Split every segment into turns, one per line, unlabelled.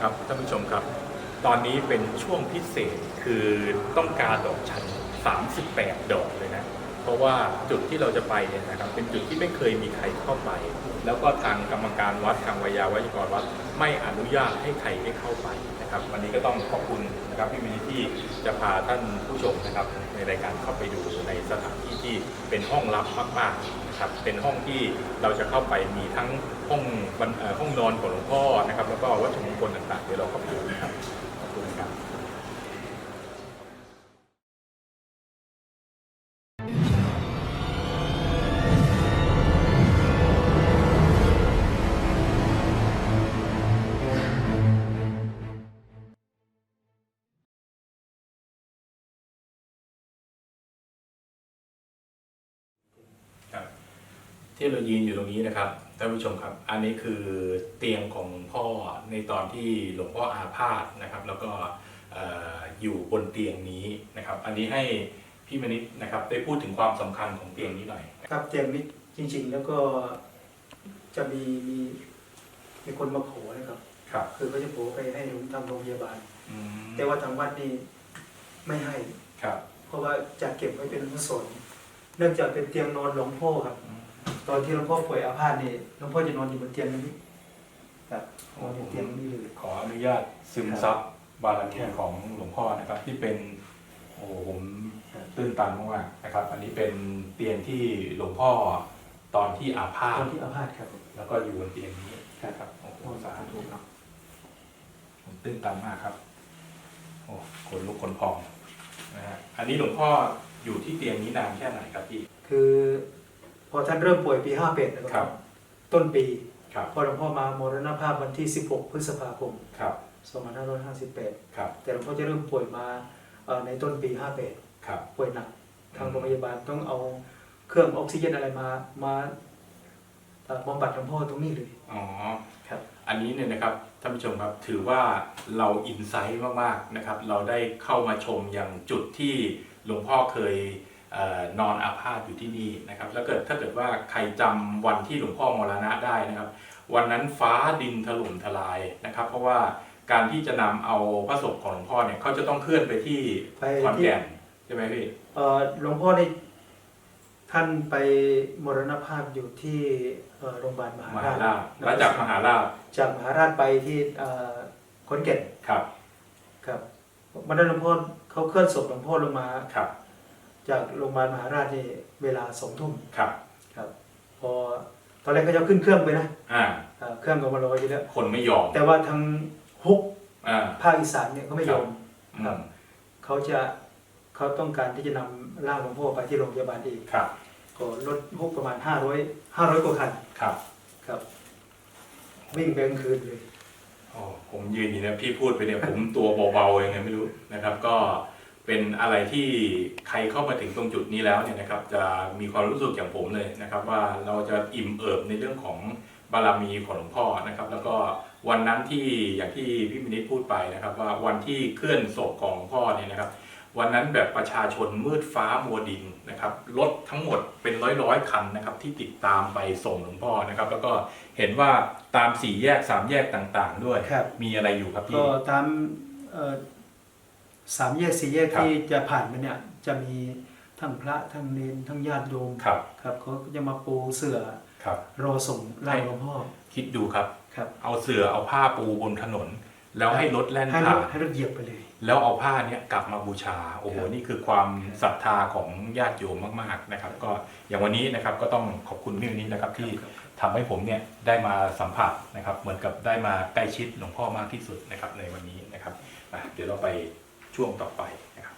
ครับท่านผู้ชมครับ ตอนนี้เป็นช่วงพิเศษคือต้องการดอกชัน 38 ดอกเลยนะ เพราะว่าจุดที่เราจะไปเนี่ยนะครับเป็นจุดที่ไม่เคยมีใครเข้าไป แล้วก็ทางกรรมการวัดทางวิยาวัจกรวัดไม่อนุญาตให้ใครได้เข้าไปนะครับ วันนี้ก็ต้องขอบคุณนะครับพี่มินิที่จะพาท่านผู้ชมนะครับในรายการเข้าไปดูในสถานที่ที่เป็นห้องลับมากๆนะครับเป็นห้องที่เราจะเข้าไปมีทั้งห้องห้องนอนของหลวงพ่อนะครับแล้วก็วัตถุมงคลต่างๆเดี๋ยวเราเข้าไปดูนะครับขอบคุณครับ ที่เรายืนอยู่ตรงนี้นะครับท่านผู้ชมครับ อันนี้คือเตียงของพ่อในตอนที่หลวงพ่ออาพาธนะครับ แล้วก็เอ่ออยู่บนเตียงนี้นะครับ อันนี้ให้พี่มณิษฐ์นะครับได้พูดถึงความสำคัญของเตียงนี้หน่อย
ครับเตียงนี้จริง ๆ แล้วก็จะมีมีมีคนมาขอนะครับ
ครับ
คือเขาจะขอไปให้ทางโรงพยาบาล
อืม
แต่ว่าทางวัดนี่ไม่ให้
ครับ
เพราะว่าจะเก็บไว้เป็นกุศลเนื่องจากเป็นเตียงนอนหลวงพ่อครับ
อืม
ตอนที่หลวงพ่อป่วยอาพาธนี่หลวงพ่อจะนอนอยู่บนเตียงนี้ครับนอนอยู่เตียงนี้เลย
ขออนุญาตซึมซับบารมีของหลวงพ่อนะครับ ที่เป็นโอ้โหผมตื้นตันมากๆนะครับ อันนี้เป็นเตียงที่หลวงพ่อตอนที่อาพา
ต
ธ
อนที่อาพาธครับ
แล้วก็อยู่บนเตียงนี้นะครับโอ้โหสาธุเนาะผมตื้นตันมากครับโอ้ขนลุกขนพองนะฮะอันนี้หลวงพ่ออยู่ที่เตียงนี้นานแค่ไหนครับพี่
คือ พอท่านเริ่มป่วยปี58นะค
ครั
รับต้นปี
ครับ
พอหลวงพ่อมามรณภาพวันที่ 16 พฤษภาคม
ครับ
2558
ครับ
แต่หลวงพ่อจะเริ่มป่วยมาเอ่อในต้นปี 58
ครับ
ป่วยหนัก ทางโรงพยาบาลต้องเอาเครื่องออกซิเจนอะไรมา มาเอ่อบำบัดหลวงพ่อตรงนี้เลย
อ๋อ
ครับ
อันนี้เนี่ยนะครับท่านผู้ชมครับถือว่าเราอินไซต์มากๆนะครับ เราได้เข้ามาชมอย่างจุดที่หลวงพ่อเคยเออ นอนอาพาธอยู่ที่นี่นะครับ แล้วเกิดถ้าเกิดว่าใครจำวันที่หลวงพ่อมรณะได้นะครับ วันนั้นฟ้าดินถล่มทลายนะครับ เพราะว่าการที่จะนำเอาพระศพของหลวงพ่อเนี่ยเขาจะต้องเคลื่อนไปที่
ไป
ขอน
ที่
แก่นใช่ไหมพี่
เอ่อหลวงพ่อได้ท่านไปมรณภาพอยู่ที่เอ่อโรงพยาบาลมหาม
หา
ราช
ราชแล้วจากมหาราช
จากมหาราชไปที่เอ่อขอนแก่น
ครับ
ครับวันนั้นหลวงพ่อเขาเคลื่อนศพหลวงพ่อลงมา
ครับ
จากโรงพยาบาลมหาราชนี่เวลาสองทุ่ม
ครับ
ครับ พอตอนแรกเขาจะขึ้นเครื่องไปนะ
อ่า
เอ่อเครื่องก็มารออยู่แล้ว
คนไม่ยอม
แต่ว่าทางฮุก
อ่า
ภาคอีสานเนี่ยเขาไม่ยอม
อืม
เขาจะเขาต้องการที่จะนำร่างหลวงพ่อไปที่โรงพยาบาลเอง
ครับ
ก็รถฮุกประมาณ 500 500กว่าคัน
ครับ
ครับ วิ่งไปกลางคืนเลย
อ๋อผมยืนอยู่เนี่ยพี่พูดไปเนี่ยผมตัวเบาๆยังไงไม่รู้นะครับ ก็ เป็นอะไรที่ใครเข้ามาถึงตรงจุดนี้แล้วเนี่ยนะครับจะมีความรู้สึกอย่างผมเลยนะครับ ว่าเราจะอิ่มเอิบในเรื่องของบารมีของหลวงพ่อนะครับ แล้วก็วันนั้นที่อย่างที่พี่มินิษพูดไปนะครับ ว่าวันที่เคลื่อนศพของหลวงพ่อเนี่ยนะครับ วันนั้นแบบประชาชนมืดฟ้ามัวดินนะครับรถทั้งหมดเป็นร้อยร้อยๆคันนะครับที่ติดตามไปส่งหลวงพ่อนะครับ แล้วก็เห็นว่าตามสี่แยกสามแยกต่างๆ ด้วย
ครับ
มีอะไรอยู่ครับพี่
ก็ตามเอ่อ สามแยกสี่แยก
ครับ
ที่จะผ่านไปเนี่ยจะมีทั้งพระทั้งเนนทั้งญาติโยม
ครับ
ครับเขาก็จะมาปูเสื่อ
ครับ
รอส่งร่างหลวงพ่อ
คิดดูครับ
ครับ
เอาเสือเอาผ้าปูบนถนน แล้วให้รถแล่น
ให้ร
ผ่า
ถ
น
ให้รถเหยียบไปเลย
แล้วเอาผ้าเนี้ยกลับมาบูชาโอ้โห
ครับ
นี่คือความศรัทธาของญาติโยมมากๆนะครับ ก็อย่างวันนี้นะครับก็ต้องขอบคุณพี่วันนี้นะครับที่
ครับ
ทำให้ผมเนี่ยได้มาสัมผัสนะครับ เหมือนกับได้มาใกล้ชิดหลวงพ่อมากที่สุดนะครับในวันนี้นะครับอะเดี๋ยวเราไป ช่วงต่อไปนะครับ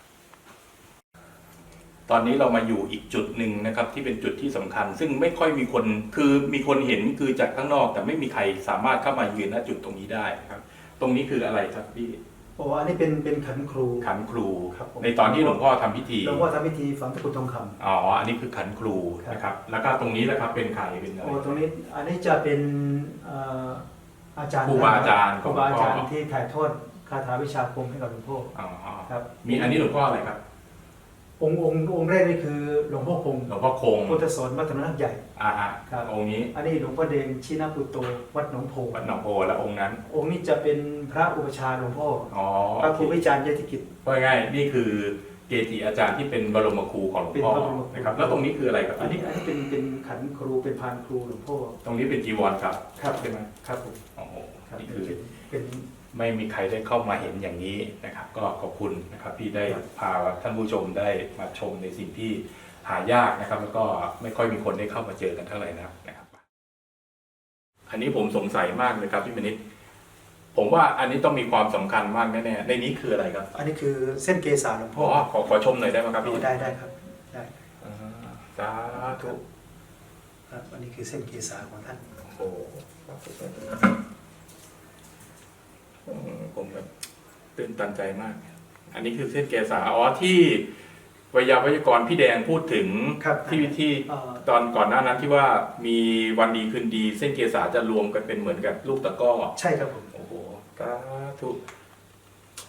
ตอนนี้เรามาอยู่อีกจุดหนึ่งนะครับ ที่เป็นจุดที่สำคัญ ซึ่งไม่ค่อยมีคนคือมีคนเห็นคือจากข้างนอก แต่ไม่มีใครสามารถเข้ามายืนณจุดตรงนี้ได้นะครับ ตรงนี้คืออะไรครับพี่
โอ้อันนี้เป็นเป็นขันครู
ขันครู
ครับผม
ในตอนที่หลวงพ่อทำพิธี
หลวงพ่อทำพิธีฝังตะกรุดทองคำ
อ๋ออันนี้คือขันครูนะครับ แล้วก็ตรงนี้แหละครับเป็นใครเป็นอะไร
โอ้ตรงนี้อันนี้จะเป็นเอ่ออาจารย์
ครูบาอาจารย์
ครูบาอาจารย์
ของหลวงพ่อ
ที่ถ่ายทอด คาถาวิชาคมให้กับหลวงพ่อ
อ๋อ
ครับ
มีอันนี้หลวงพ่ออะไรครับ
องค์องค์องค์แรกนี่คือหลวงพ่อคง
หลวงพ่อคง
พุทธสอนวัดธรรมนักใหญ่
อ่าฮะ
ครับ
องค์นี้
อันนี้หลวงพ่อเดงชินาปุตโตวัดหนองโพ
วัดหนองโพและองค์นั้น
องค์นี้จะเป็นพระอุปชฌาย์หลวงพ่อ
อ๋อ
พระครูวิจารณ์ยติกิจ
เพราะง่ายๆนี่คือเกจิอาจารย์ที่เป็นบรมครูของหลวงพ่อ
เป็นบรมครู
นะครับแล้วตรงนี้คืออะไรครับ
อันนี้อันนี้เป็นเป็นขันครูเป็นพานครูหลวงพ่อ
ตรงนี้เป็นจีวรครับ
ครับ
ใช่ไหม
ครับผม
โอ้โห
ครับ
นี่
เป็
คือ
นเป็น
ไม่มีใครได้เข้ามาเห็นอย่างนี้นะครับ ก็ขอบคุณนะครับที่ได้พาท่านผู้ชมได้มาชมในสิ่งที่หายากนะครับ แล้วก็ไม่ค่อยมีคนได้เข้ามาเจอกันเท่าไหร่นักนะครับ อันนี้ผมสงสัยมากเลยครับพี่มณิษฐ์ผมว่าอันนี้ต้องมีความสำคัญมากแน่ๆในนี้คืออะไรครับ
อันนี้คือเส้นเกษาหลวง
อ๋
พ่
อ
อ
ขอขอชมหน่อยได้ไหมครับพี่
ได้ได้ครับได้
อ่าสาธุ
ครับอันนี้คือเส้นเกษาของท่าน
โอ้โหอืม ผมแบบตื่นตันใจมาก อันนี้คือเส้นเกษาอ๋อที่วิยาวยากรพี่แดงพูดถึง
ครับ
ที่ที่
เอ่อ
ตอนก่อนหน้านั้นที่ว่ามีวันดีคืนดี เส้นเกษาจะรวมกันเป็นเหมือนกับลูกตะกร้อ
ใช่ครับผม
โอ้โหสาธุ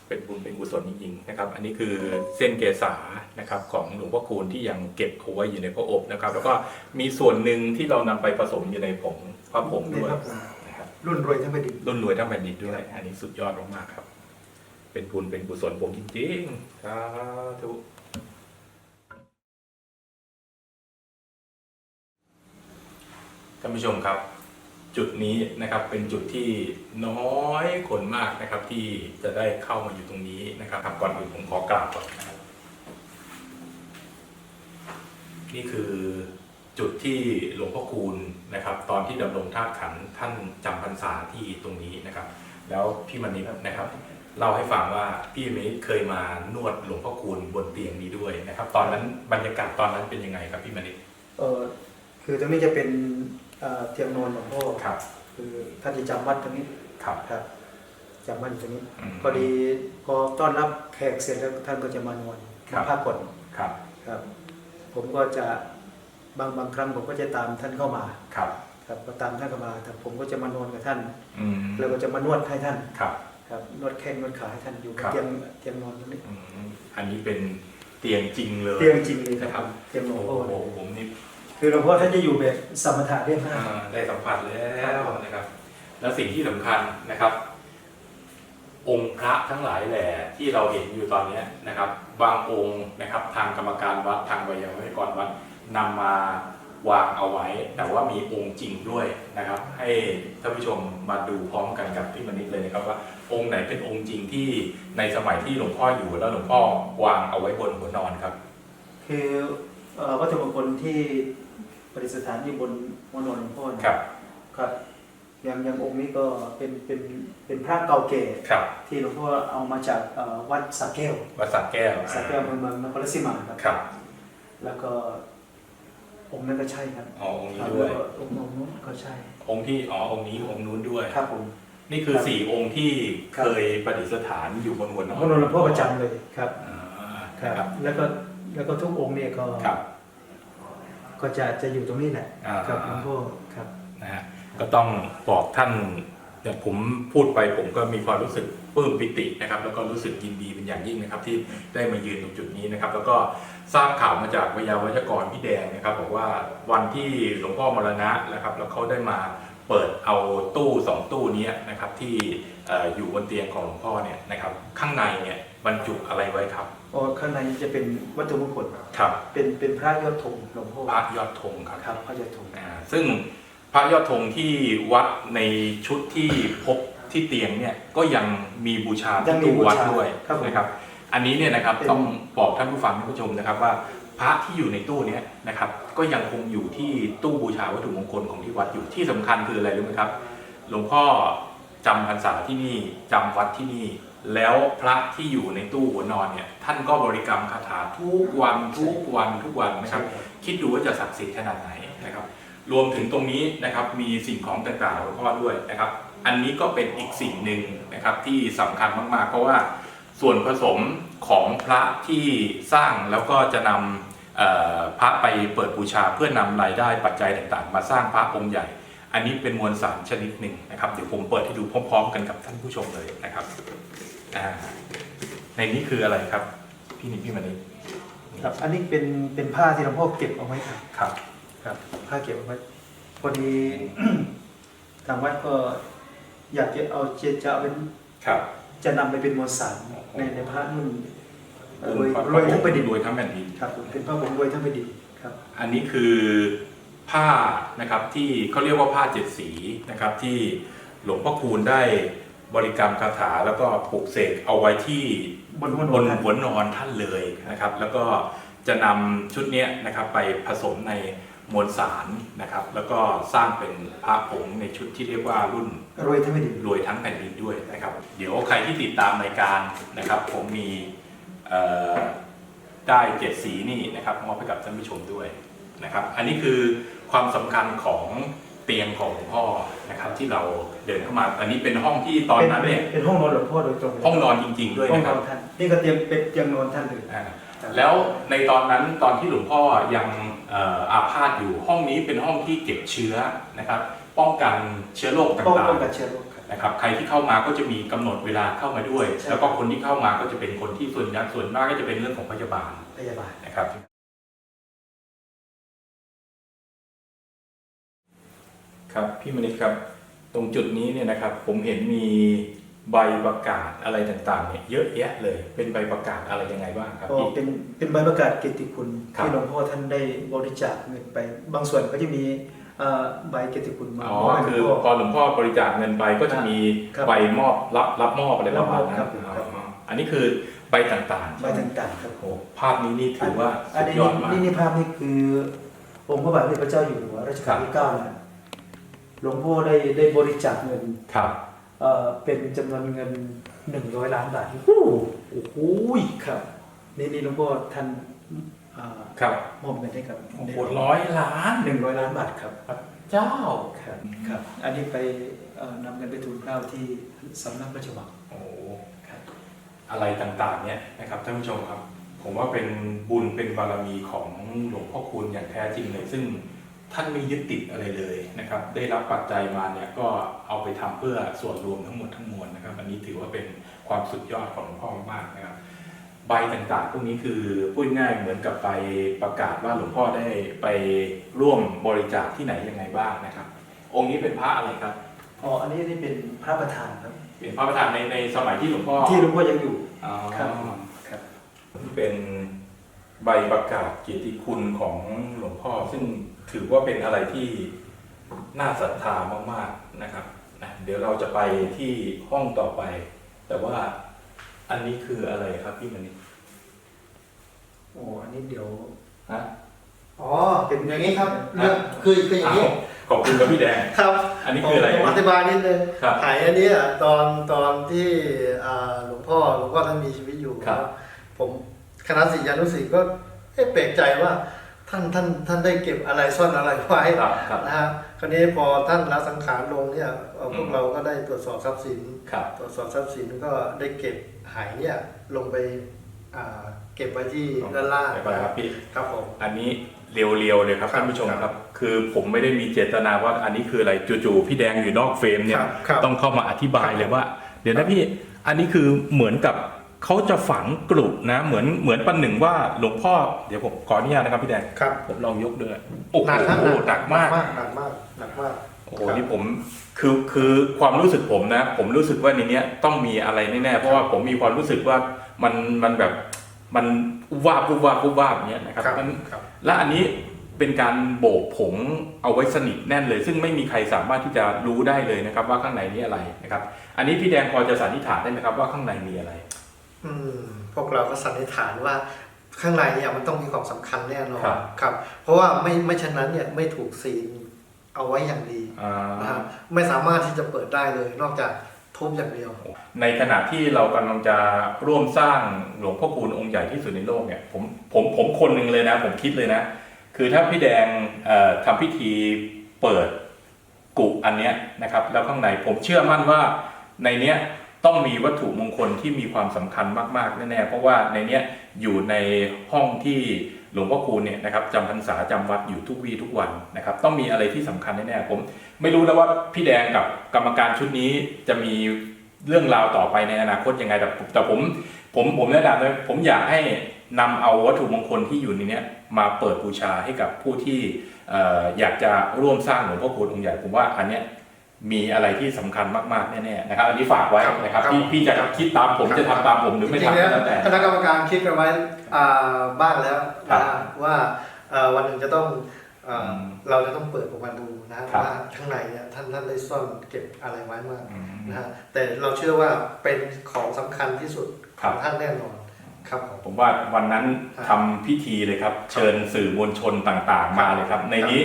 เป็นบุญเป็นกุศลจริงๆนะครับ อันนี้คือเส้นเกษานะครับ ของหลวงพ่อคูณที่ยังเก็บเอาไว้อยู่ในพระอบนะครับ แล้วก็มีส่วนหนึ่งที่เรานำไปผสมอยู่ในผงพระผงด้วย
นี่ครับผม
นะค
รุ่นรวยทั้งแผ่นดิน
รุ่นรวยทั้งแผ่นดินด้วย อันนี้สุดยอดมากๆครับ เป็นบุญเป็นกุศลผมจริงๆสาธุท่านผู้ชมครับ จุดนี้นะครับเป็นจุดที่น้อยคนมากนะครับ ที่จะได้เข้ามาอยู่ตรงนี้นะครับครับก่อนอื่นผมขอกราบก่อนนะครับนี่คือ จุดที่หลวงพ่อคูณนะครับ ตอนที่ดำรงธาตุขันธ์ท่านจำพรรษาที่ตรงนี้นะครับ แล้วพี่มณิษฐ์นะครับเล่าให้ฟังว่าพี่มณิษฐ์เคยมานวดหลวงพ่อคูณบนเตียงนี้ด้วยนะครับ ตอนนั้นบรรยากาศตอนนั้นเป็นยังไงครับพี่มณิษฐ์
เออคือตรงนี้จะเป็นเอ่อเตียงนอนหลวงพ่อ
ครับ
คือท่านจะจำวัดตรงนี้
ครับ
ครับจำวัดอยู่ตรงนี้
ม
พอดีพอต้อนรับแขกเสร็จแล้วท่านก็จะมานอน
ครับ
พักผ่อน
ครับ
ครับ ผมก็จะ บางบางครั้งผมก็จะตามท่านเข้ามา
ครับ
ครับก็ตามท่านเข้ามาแต่ผมก็จะมานอนกับท่าน
อืม
แล้วก็จะมานวดให้ท่าน
ครับ
ครับนวดแข้งนวดขาให้ท่านอยู่บน
ครับ
เตียงเตียงนอนตรงนี้
อืมอันนี้เป็นเตียงจริงเลย
เตียงจริงเลย
นะค
ค
รั
รับบเตียงหลวง
โอ้
พ่อ
โหผมนี่
คือหลวงพ่อท่านจะอยู่แบบสมถะเรียบง่าย
อ่าได้สัมผัสแล้วนะครับ แล้วสิ่งที่สำคัญนะครับ องค์พระทั้งหลายแหล่ที่เราเห็นอยู่ตอนเนี้ยนะครับ บางองค์นะครับ ทางกรรมการวัดทางวิทยาวิกรวัด นำมาวางเอาไว้ แต่ว่ามีองค์จริงด้วยนะครับ ให้ท่านผู้ชมมาดูพร้อมกันกับที่มณิษฐ์เลยนะครับว่าองค์ไหนเป็นองค์จริงที่ในสมัยที่หลวงพ่ออยู่แล้วหลวงพ่อวางเอาไว้บนหัวนอนครับ
คือเอ่อวัตถุมงคลที่ประดิษฐานอยู่บนหัวนอนหลวงพ่อนะครับครับอย่างอย่างองค์นี้ก็เป็นเป็นเป็นพระเก่าแก่
ครับ
ที่หลวงพ่อเอามาจากเอ่อวัดสักแก้ว
วัดสักแก้ว
สักแก้วเมืองเมืองนครราชสีมาครับ
ครับ
แล้วก็ องค์นั้นก็ใช่ครับ
อ๋อองค์
ครั
นี้
บ
ด้
แล้ว
วย
ก็องค์นู้นก็ใช่
องค์ที่อ๋อองค์นี้องค์นู้นด้วย
ครับผม
นี่คือ
ครับ
สี่องค์ที่
ครับ
เคยประดิษฐานอยู่บนหัวนอน
หัวนอนหลวงพ่อประจำเลยครับ
อ่า
ครั
นะครับ
บแล้วก็แล้วก็ทุกองค์เนี่ยก็
ครับ
ก็จะจะอยู่ตรงนี้แหละ
อ่า
ครับหลวงพ่อครับ
นะฮะก็ต้องบอกท่านอย่างผมพูดไปผมก็มีความรู้สึกปลื้มปิตินะครับ แล้วก็รู้สึกยินดีเป็นอย่างยิ่งนะครับ ที่ได้มายืนตรงจุดนี้นะครับ แล้วก็ ทราบข่าวมาจากวิยาวัจกรพี่แดงนะครับบอกว่าวันที่หลวงพ่อมรณะนะครับ แล้วเขาได้มาเปิดเอาตู้สองตู้เนี้ยนะครับที่เอ่ออยู่บนเตียงของหลวงพ่อเนี่ยนะครับ ข้างในเนี่ยบรรจุอะไรไว้ครับ
อ๋อข้างในจะเป็นวัตถุมงคล
ครับ
เป็นเป็นพระยอดธงหลวงพ่อ
พระยอดธงครับ
ครับพระยอดธง
อ่าซึ่งพระยอดธงที่วัดในชุดที่พบที่เตียงเนี่ยก็ยังมีบูชา
ยั
ที่
งมี
ตู้
บู
วัด
ชา
ด้วย
ครับผม
นะครับ อันนี้เนี่ยนะครับ
เป็น
ต้องบอกท่านผู้ฟังท่านผู้ชมนะครับว่าพระที่อยู่ในตู้เนี้ยนะครับก็ยังคงอยู่ที่ตู้บูชาวัตถุมงคลของที่วัดอยู่ที่สำคัญคืออะไรรู้ไหมครับ หลวงพ่อจำพรรษาที่นี่จำวัดที่นี่ แล้วพระที่อยู่ในตู้หัวนอนเนี่ยท่านก็บริกรรมคาถาทุกวันทุกวันทุกวันนะครับ คิดดูว่าจะศักดิ์สิทธิ์ขนาดไหนนะครับ รวมถึงตรงนี้นะครับมีสิ่งของต่างๆของหลวงพ่อด้วยนะครับ อันนี้ก็เป็นอีกสิ่งหนึ่งนะครับที่สำคัญมากๆ เพราะว่า ส่วนผสมของพระที่สร้างแล้วก็จะนำเอ่อพระไปเปิดบูชาเพื่อนำรายได้ปัจจัยต่างๆ มาสร้างพระองค์ใหญ่ อันนี้เป็นมวลสารชนิดหนึ่งนะครับเดี๋ยวผมเปิดให้ดูพร้อม ๆ กันกับท่านผู้ชมเลยนะครับอ่าในนี้คืออะไรครับ พี่นิดพี่มานิด
ครับ อันนี้เป็นเป็นผ้าที่หลวงพ่อเก็บเอาไว้ครับ
ครับ
ครับผ้าเก็บเอาไว้พอดีทางวัดก็อยากจะเอาเจจะเอาเป็น
ครับ
จะนำไปเป็นมวลสารในในพระนุ่นร
ร
วย
วย
รวยทั้งแผ่นดิน
รวยทั้งแผ่นดิน
ครับผมเป็นพระบรมรวยทั้งแผ่นดินครับ
อันนี้คือผ้านะครับที่เขาเรียกว่าผ้าเจ็ดสีนะครับที่หลวงพ่อคูณได้บริกรรมคาถาแล้วก็ปลุกเสกเอาไว้ที่
บนหัวน
บ
อน
น
ท่าน
หัวนอนท่านเลยนะครับ แล้วก็จะนำชุดเนี้ยนะครับไปผสมใน มวลสารนะครับ แล้วก็สร้างเป็นพระผงในชุดที่เรียกว่ารุ่น
รวยทั้งแผ่นดิน
รวยทั้งแผ่นดินด้วยนะครับ เดี๋ยวใครที่ติดตามรายการนะครับ ผมมีเอ่อได้เจ็ดสีนี่นะครับมอบให้กับท่านผู้ชมด้วยนะครับ อันนี้คือความสำคัญของเตียงของหลวงพ่อนะครับที่เราเดินเข้ามา อันนี้เป็นห้องที่ตอนนั้นเนี่ย
เป็นเป็นห้องนอนหลวงพ่อโดยตรงเลย
ห้องนอนจริง ๆ ด้วย
ห้อง
นะคนรับ
อนท่านนี่ก็เตรียมเป็นเตียงนอนท่านเลย
อ่า แล้วในตอนนั้นตอนที่หลวงพ่อยังเอ่ออาพาธอยู่ห้องนี้เป็นห้องที่เก็บเชื้อนะครับ ป้องกันเชื้อโรค
ป้อง
ต่าง
ป้อง
ๆ
กันเชื้อโรคครับ
นะครับใครที่เข้ามาก็จะมีกำหนดเวลาเข้ามาด้วย
ใช่
แล้วก็คนที่เข้ามาก็จะเป็นคนที่ส่วนใหญ่ส่วนมากก็จะเป็นเรื่องของพยาบาล
พยาบาล
นะครับครับพี่มณิษครับตรงจุดนี้เนี่ยนะครับผมเห็นมี ใบประกาศอะไรต่างๆเนี่ยเยอะแยะเลยเป็นใบประกาศอะไรยังไงบ้างครับ
ก็
พี่
เป็นเป็นใบประกาศเกียรติคุณ
ครับ
ที่หลวงพ่อท่านได้บริจาคเงินไป บางส่วนก็จะมีเอ่อใบเกียรติคุณมา
อ๋อ
มอบให้หล
คื
ว
อง
พ่อ
พอหลวงพ่อบริจาคเงินไปก็จะมี
ครับ
ใบมอบรับรับมอบอะไรประมาณนั้
รับ
น
มอบครับ
อ๋ออันนี้คือใบต่างๆ
ใบต่างๆครับ
โอ้ภาพนี้นี่ถือว่า
อัน
สุด
นี้
ยอดมาก
นี่นี่ภาพนี่คือ องค์พระบาทสมเด็จพระเจ้าอยู่หัวรัชกาลที่เก้านะหลวงพ่อได้ได้บริจาคเงิน
ครับ
เอ่อเป็นจำนวนเงินหนึ่งร้อยล้านบาท
โอ้โห
ครับนี่นี่หลวงพ่อท่านเอ่อ
ครับ
มอบเงินให้กับ
โอ้โหร้อยล้าน
หนึ่งร้อยล้านบาทครับ
เจ้า
ครับครับอันนี้ไปเอ่อนำเงินไปทูลเกล้าที่สำนักพระราชวัง
โอ้
ครับ
อะไรต่างๆเนี่ยนะครับท่านผู้ชมครับ ผมว่าเป็นบุญเป็นบารมีของหลวงพ่อคูณอย่างแท้จริงเลยซึ่ง ท่านไม่ยึดติดอะไรเลยนะครับ ได้รับปัจจัยมาเนี่ยก็เอาไปทำเพื่อส่วนรวมทั้งหมดทั้งมวลนะครับ อันนี้ถือว่าเป็นความสุดยอดของหลวงพ่อมากๆนะครับ ใบต่างๆพวกนี้คือพูดง่ายเหมือนกับไปประกาศว่าหลวงพ่อได้ไปร่วมบริจาคที่ไหนยังไงบ้างนะครับ องค์นี้เป็นพระอะไรครับ
อ๋ออันนี้นี่เป็นพระประธานครับ
เป็นพระประธานในในสมัยที่หลวงพ่อ
ที่หลวงพ่อยังอยู่
อ๋อ
ครับครับ
นี่เป็นใบประกาศเกียรติคุณของหลวงพ่อซึ่ง ถือว่าเป็นอะไรที่น่าศรัทธามากๆนะครับนะเดี๋ยวเราจะไปที่ห้องต่อไป แต่ว่าอันนี้คืออะไรครับพี่มณี
โอ้อันนี้เดี๋ยว
ฮะ
อ๋อเป็นอย่างนี้ครับเรื่องคือคืออย่างนี้
อ้าวขอบคุณครับพี่แดง
ครับ
อันนี้คืออะไร
ผมอธิบายนิดนึง
ครับ
หายอันเนี้ยตอนตอนที่อ่าหลวงพ่อหลวงพ่อท่านมีชีวิตอยู่
ครับ
ผมคณะศิษยานุศิษย์ก็เอ๊ะแปลกใจว่า ท่านท่านท่านได้เก็บอะไรซ่อนอะไรไว้
ครับครับ
นะฮะคราวนี้พอท่านละสังขารลงเนี่ยเอ่อพว
อื
ก
ม
เราก็ได้ตรวจสอบทรัพย์สิน
ครับ
ตรวจสอบทรัพย์สินก็ได้เก็บหายเนี่ยลงไปอ่าเก็บไว้ที่ด้านล่าง
ไม่เป็นไรครับพี่
ครับผม
อันนี้เรียวๆเลยครับ
ครับ
ท่านผู้ชม
ครับ
ครับ คือผมไม่ได้มีเจตนาว่าอันนี้คืออะไรจู่ๆพี่แดงอยู่นอกเฟรมเนี่ย
ครับครับ
ต้องเข้ามาอธิบายเลยว่า เดี๋ยวนะพี่อันนี้คือเหมือนกับ เขาจะฝังกลุนะเหมือนเหมือนปันหนึ่งว่าหลวงพ่อเดี๋ยวผมขออนุญาตนะครับพี่แดง
ครับ
ผมลองยกด้วยโอ้โห
หนักครับ
หนักมาก
หนักมากหนักมาก
โอ้โหนี่ผมคือคือความรู้สึกผมนะ ผมรู้สึกว่าในเนี้ยต้องมีอะไรแน่ๆเพราะว่าผมมีความรู้สึกว่ามันมันแบบมันอุบวาบอุบวาบอุบวาบอย่างเนี้ยนะครับ
ครับ
มัน
ครับ
และอันนี้เป็นการโบกผงเอาไว้สนิทแน่นเลย ซึ่งไม่มีใครสามารถที่จะรู้ได้เลยนะครับ ว่าข้างในนี้อะไรนะครับ อันนี้พี่แดงพอจะสันนิษฐานได้ไหมครับว่าข้างในมีอะไร
อืมพวกเราก็สันนิษฐานว่าข้างในเนี่ยมันต้องมีความสำคัญแน่นอน
ครับ
ครับ เพราะว่าไม่ไม่เช่นนั้นเนี่ยไม่ถูกซีนเอาไว้อย่างดี
อ่า
นะครับไม่สามารถที่จะเปิดได้เลยนอกจากทุบอย่างเดียว
ในขณะที่เรากำลังจะร่วมสร้างหลวงพ่อคูณองค์ใหญ่ที่สุดในโลกเนี่ยผมผมผมคนหนึ่งเลยนะ ผมคิดเลยนะ คือถ้าพี่แดงเอ่อทำพิธีเปิดกุอันเนี้ยนะครับ แล้วข้างในผมเชื่อมั่นว่าในเนี้ย ต้องมีวัตถุมงคลที่มีความสำคัญมากๆแน่ๆเพราะว่าในเนี้ยอยู่ในห้องที่หลวงพ่อคูณเนี่ยนะครับจำพรรษาจำวัดอยู่ทุกวีทุกวันนะครับ ต้องมีอะไรที่สำคัญแน่ๆผมไม่รู้แล้วว่าพี่แดงกับกรรมการชุดนี้จะมีเรื่องราวต่อไปในอนาคตยังไงแต่แต่ผมผมผมแนะนำเลยผมอยากให้นำเอาวัตถุมงคลที่อยู่ในเนี้ยมาเปิดบูชาให้กับผู้ที่อยากจะร่วมสร้างหลวงพ่อคูณองค์ใหญ่ผมว่าอันเนี้ย มีอะไรที่สำคัญมากๆแน่ๆนะครับ อันนี้ฝากไว้นะครับ
ครับ
พี่พี่จะคิดตามผม
ครับ
จะทำตามผมหรือไม่
จริงๆ
ทำก็
แล้ว
แล้วแต่
คณะกรรมการคิดกันไว้อ่าบ้างแล้ว
ครั
นะ
บ
ว่าเอ่อวันหนึ่งจะต้องเอ่ออ
ม
เราจะต้องเปิดออกมาดูนะครับว่าข้างในเนี่ยท่านท่านได้ซ่อนเก็บอะไรไว้มาก
อืม
นะฮะแต่เราเชื่อว่าเป็นของสำคัญที่สุด
ค
ข
รั
อบงท่านแน่นอนครับผม
ผมว่าวันนั้น
ครับ
ทำพิธีเลยครับ เชิญสื่อมวลชนต่างๆ มาเลยครับ ในนี้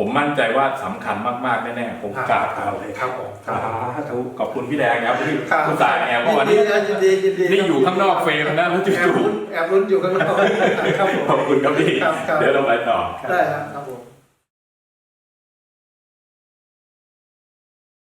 ผมมั่นใจว่าสำคัญมากๆแน่ๆผมกราบเท้าเลย
ครับผมค
สา
รับ
ธุขอบคุณพี่แดงครับที่
ครับ
คุณสายแอบว่าวัน
ยิ
นี้
นดียินดียินดี
นี่อยู่ข้างนอกเฟรมนะแล้ว
แอบ
จู่
ลุ้นแอบลุ้นอยู่ข้างนอกครับผม
ๆขอบคุณครับพี่
ครับครับ
เดี๋ยวเราไปต่อ
ได้ครับครับผม